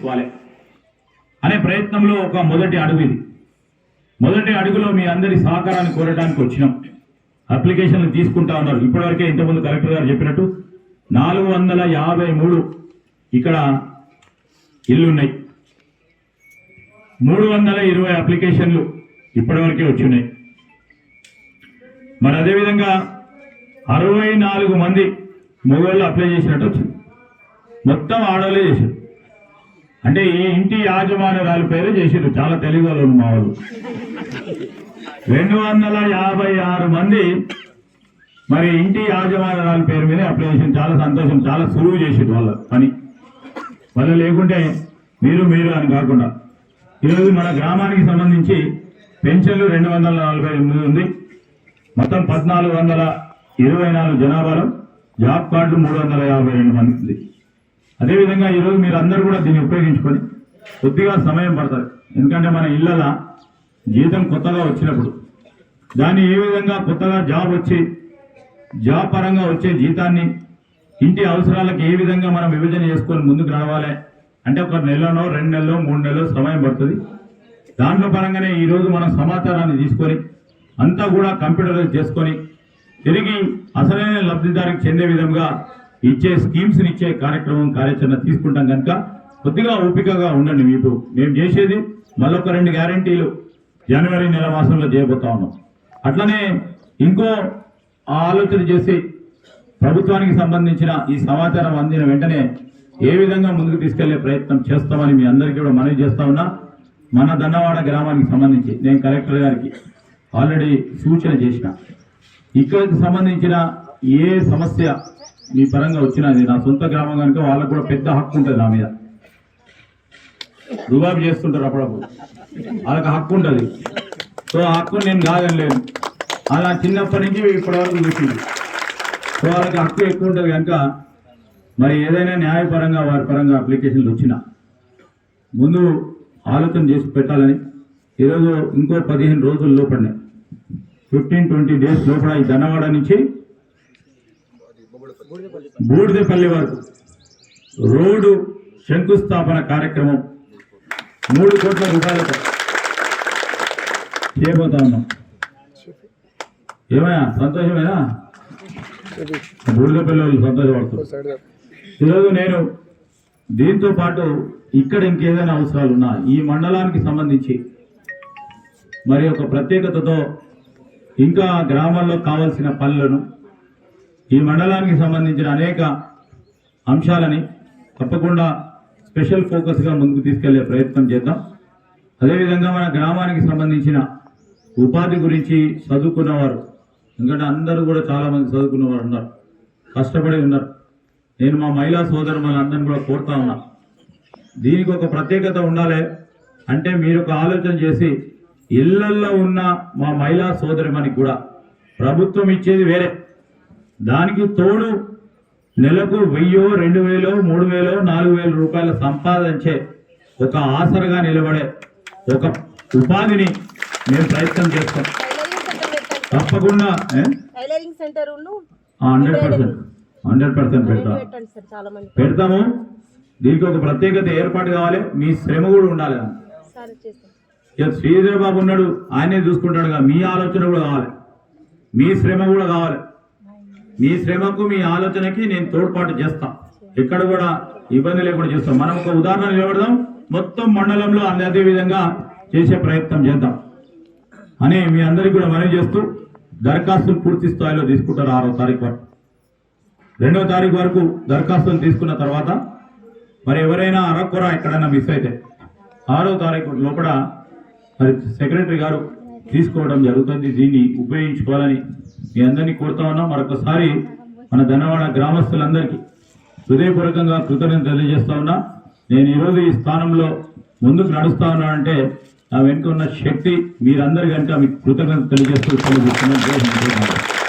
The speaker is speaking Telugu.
చేసుకోవాలి అనే ప్రయత్నంలో ఒక మొదటి అడుగు ఇది. మొదటి అడుగులో మీ అందరి సహకారాన్ని కోరడానికి వచ్చినాం. అప్లికేషన్లు తీసుకుంటా ఉన్నారు. ఇప్పటివరకే ఇంతకుముందు కలెక్టర్ గారు చెప్పినట్టు నాలుగు వందల యాభై మూడు ఇక్కడ ఇల్లున్నాయి. మూడు వందల ఇరవై అప్లికేషన్లు ఇప్పటివరకే వచ్చినాయి. మరి అదేవిధంగా అరవై నాలుగు మంది మొగోళ్ళు అప్లై చేసినట్టు వచ్చింది. మొత్తం ఆడవాళ్ళే చేశారు. అంటే ఈ ఇంటి యాజమాన్యరాలు పేరు చేసిండ్రు చాలా తెలివి మా వాళ్ళు. రెండు వందల యాభై ఆరు మంది మరి ఇంటి యాజమాన్యరాల పేరు మీద అప్లికేషన్ చాలా సంతోషం చాలా సులువు చేసేది వాళ్ళ పని. వాళ్ళు లేకుంటే మీరు మీరు అని కాకుండా. ఈరోజు మన గ్రామానికి సంబంధించి పెన్షన్లు రెండు వందల నలభై ఎనిమిది ఉంది. మొత్తం పద్నాలుగు వందల ఇరవై నాలుగు జనాభాలో జాబ్ కార్డు మూడు వందల యాభై రెండు మంది ఉంది. అదేవిధంగా ఈరోజు మీరు అందరూ కూడా దీన్ని ఉపయోగించుకొని కొద్దిగా సమయం పడుతుంది ఎందుకంటే మన ఇళ్ళల జీతం కొత్తగా వచ్చినప్పుడు దాన్ని ఏ విధంగా కొత్తగా జాబ్ వచ్చి జాబ్ పరంగా వచ్చే జీతాన్ని ఇంటి అవసరాలకు ఏ విధంగా మనం విభజన చేసుకొని ముందుకు రావాలి అంటే ఒక నెలలో రెండు నెలలో మూడు నెలలో సమయం పడుతుంది. దాంట్లో పరంగానే ఈరోజు మనం సమాచారాన్ని తీసుకొని అంతా కూడా కంప్యూటరైజ్ చేసుకొని తిరిగి అసలైన లబ్ధిదారికి చెందే విధంగా ఇచ్చే స్కీమ్స్ ఇచ్చే కార్యక్రమం కార్యాచరణ తీసుకుంటాం కనుక కొద్దిగా ఓపికగా ఉండండి మీకు. మేము చేసేది మళ్ళొక రెండు గ్యారంటీలు జనవరి నెల మాసంలో చేయబోతా ఉన్నాం. అట్లనే ఇంకో ఆలోచన చేసి ప్రభుత్వానికి సంబంధించిన ఈ సమాచారం అందిన వెంటనే ఏ విధంగా ముందుకు తీసుకెళ్ళే ప్రయత్నం చేస్తామని మీ అందరికీ కూడా మనవి చేస్తా ఉన్నా. మన దన్నవాడ గ్రామానికి సంబంధించి నేను కలెక్టర్ గారికి ఆల్రెడీ సూచన చేసిన. ఇక్కడికి సంబంధించిన ఏ సమస్య మీ పరంగా వచ్చినది నా సొంత గ్రామం కనుక వాళ్ళకు కూడా పెద్ద హక్కు ఉంటుంది నా మీద. రుబాబు చేస్తుంటారు అప్పుడప్పుడు. వాళ్ళకి హక్కు ఉంటుంది. సో ఆ హక్కు నేను కాదనలేను అలా చిన్నప్పటి నుంచి ఇప్పటివరకు చూసింది. సో వాళ్ళకి హక్కు ఎక్కువ ఉంటుంది కనుక మరి ఏదైనా న్యాయపరంగా వారి పరంగా అప్లికేషన్లు వచ్చినా ముందు ఆలోచన చేసి పెట్టాలని. ఈరోజు ఇంకో పదిహేను రోజుల లోపలనే. ఫిఫ్టీన్ ట్వంటీ డేస్ లోపల ఈ ధనవాడ నుంచి బూడిదపల్లి వరకు రోడ్డు శంకుస్థాపన కార్యక్రమం మూడు కోట్ల రూపాయలతో. చేయబోతా ఉన్నాం ఏమయ్యా? సంతోషమేనా? బూడిదపల్లి వాళ్ళు సంతోషపడుతున్నారు ఈరోజు నేను దీంతో పాటు ఇక్కడ ఇంకేదైనా అవసరాలు ఉన్నా ఈ మండలానికి సంబంధించి మరి ఒక ప్రత్యేకతతో ఇంకా గ్రామాల్లో కావాల్సిన పనులను ఈ మండలానికి సంబంధించిన అనేక అంశాలని తప్పకుండా స్పెషల్ ఫోకస్గా ముందుకు తీసుకెళ్ళే ప్రయత్నం చేద్దాం. అదేవిధంగా మన గ్రామానికి సంబంధించిన ఉపాధి గురించి చదువుకున్నవారు ఎందుకంటే అందరూ కూడా చాలామంది చదువుకున్నవారు ఉన్నారు కష్టపడి ఉన్నారు. నేను మా మహిళా సోదరు అందరిని కూడా కోరుతా ఉన్నా. దీనికి ఒక ప్రత్యేకత ఉండాలి అంటే మీరు ఒక ఆలోచన చేసి ఇళ్ళల్లో ఉన్న మా మహిళా సోదరిమణికి కూడా ప్రభుత్వం ఇచ్చేది వేరే. దానికి తోడు నెలకు వెయ్యో రెండు వేలో మూడు వేలో నాలుగు వేల రూపాయల సంపాదించే ఒక ఆసరగా నిలబడే ఒక ఉపాధిని మేము ప్రయత్నం చేస్తాం. తప్పకుండా హండ్రెడ్ పర్సెంట్. హండ్రెడ్ పర్సెంట్ పెడతాం. పెడతాము. దీనికి ఒక ప్రత్యేకత ఏర్పాటు కావాలి. మీ శ్రమ కూడా ఉండాలి శ్రీధర్ బాబు ఉన్నాడు ఆయనే చూసుకుంటాడుగా. మీ ఆలోచన కూడా కావాలి. మీ శ్రమ కూడా కావాలి. మీ శ్రమకు మీ ఆలోచనకి నేను తోడ్పాటు చేస్తాం. ఎక్కడ కూడా ఇబ్బంది లేకుండా చేస్తాం. మనం ఒక ఉదాహరణ నిలబడదాం. మొత్తం మండలంలో అన్ని అదే విధంగా చేసే ప్రయత్నం చేద్దాం. అని మీ అందరికీ కూడా మనవి చేస్తూ దరఖాస్తులు పూర్తి స్థాయిలో తీసుకుంటారు ఆరో తారీఖు వరకు. రెండో తారీఖు వరకు దరఖాస్తులు తీసుకున్న తర్వాత మరి ఎవరైనా అరకొర ఎక్కడైనా మిస్ అయితే ఆరో తారీఖు లోపల మరి సెక్రటరీ గారు తీసుకోవడం జరుగుతుంది. దీన్ని ఉపయోగించుకోవాలని మీ అందరినీ కోరుతా ఉన్నాం. మరొకసారి మన ధనవాడ గ్రామస్తులందరికీ హృదయపూర్వకంగా కృతజ్ఞత తెలియజేస్తా ఉన్నా. నేను ఈరోజు ఈ స్థానంలో ముందుకు నడుస్తా ఉన్నానంటే నా వెనుక ఉన్న శక్తి మీరందరి మీకు కృతజ్ఞత తెలియజేస్తూ తెలియజేస్తున్నాను